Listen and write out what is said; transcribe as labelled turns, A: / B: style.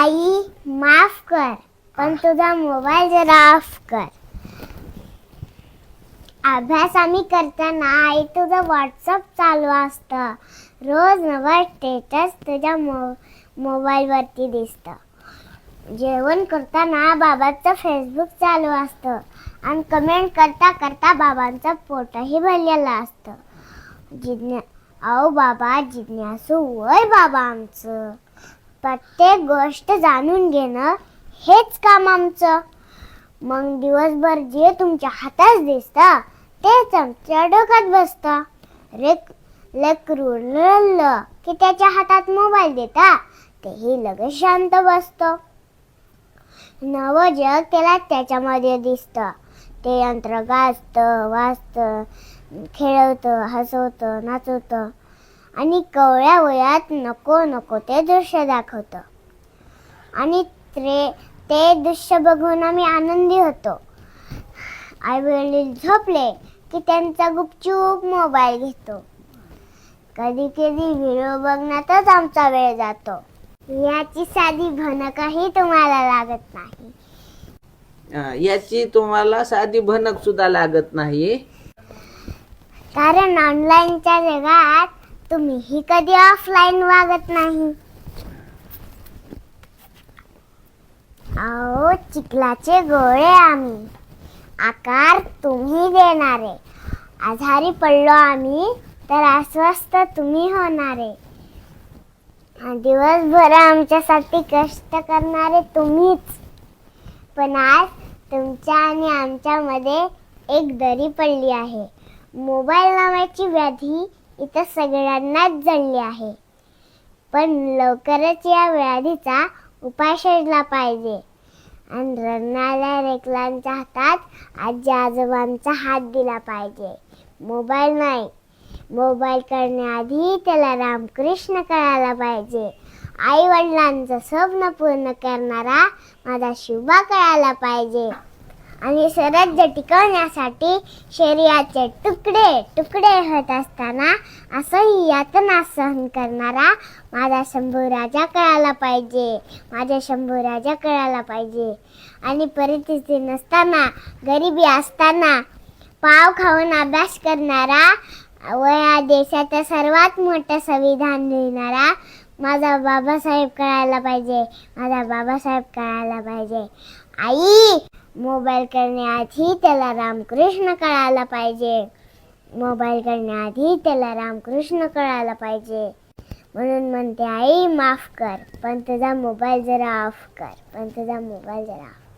A: आई माफ कर पण तुझा मोबाईल जरा ऑफ कर. अभ्यास आम्ही करताना आई तुझं व्हॉट्सअप चालू असतं. रोज नवा स्टेटस तुझ्या मो मोबाईलवरती दिसतं. जेवण करताना बाबाचं फेसबुक चालू असतं आणि कमेंट करता करता बाबांचं पोटही भरलेलं असतं. जिज्ञा अहो बाबा जिज्ञासू वय बाबा आमचं. प्रत्येक गोष्ट जाणून घेणं हेच काम आमचं. मग दिवसभर जे तुमच्या हातात दिसतं तेच आमच्या डोक्यात बसतं. रेक लेकरू रडलं की त्याच्या हातात मोबाईल देता तेही लगेच शांत बसतं. नवं जग त्याला त्याच्यामध्ये दिसतं. ते यंत्र गाजतं वाजतं खेळवतं हसवतं नाचवतं. आणि कवळ्या वयात नको नको ते दृश्य दाखवतं. आणि ते ते दृश्य बघून आम्ही आनंदी होतो. आई वडील झोपले की त्यांचा गुपचूप मोबाईल घेतो. कधी कधी व्हिडिओ बघण्यातच आमचा वेळ जातो. याची साधी भनकही तुम्हाला लागत नाही.
B: अं, याची तुम्हाला साधी भनक सुद्धा लागत नाही.
A: कारण ऑनलाईनच्या जगात तुम्हीही कधी ऑफलाईन वागत नाही? अहो चिखलाचे गोळे आम्ही. आकार तुम्ही देणारे आजारी पडलो आम्ही तर अस्वस्थ तुम्ही होणारे दिवसभर आमच्यासाठी कष्ट करणारे तुम्हीच. पण आज तुमच्या आणि आमच्यामध्ये एक दरी पडली आहे. मोबाईल नावाची व्याधी इथं सगळ्यांनाच जळली आहे. पण लवकरच या व्याधीचा उपाय शोधला पाहिजे. आणि रडणाऱ्या रेकलांच्या हातात आजी आजोबांचा हात दिला पाहिजे. मोबाईल नाही. मोबाईल करण्याआधी त्याला रामकृष्ण कळायला पाहिजे. आई वडिलांचं स्वप्न पूर्ण करणारा माझा शुभा कळायला पाहिजे. आणि सरज टिकवण्यासाठी शरीराचे तुकडे तुकडे होत असताना असंही यातना सहन करणारा माझा शंभू राजा कळाला पाहिजे. माझ्या शंभू राजा कळाला पाहिजे. आणि परिस्थिती नसताना गरिबी असताना पाव खाऊन अभ्यास करणारा व या देशाचं सर्वात मोठं संविधान लिहिणारा माझा बाबासाहेब कळायला पाहिजे. माझा बाबासाहेब कळायला पाहिजे. आई! मोबाईल करण्याआधी त्याला रामकृष्ण कळायला पाहिजे. मोबाईल करण्याआधी त्याला रामकृष्ण कळायला पाहिजे. म्हणून म्हणते आई माफ कर. पण तुझा मोबाईल जरा ऑफ कर. पण तुझा मोबाईल जरा ऑफ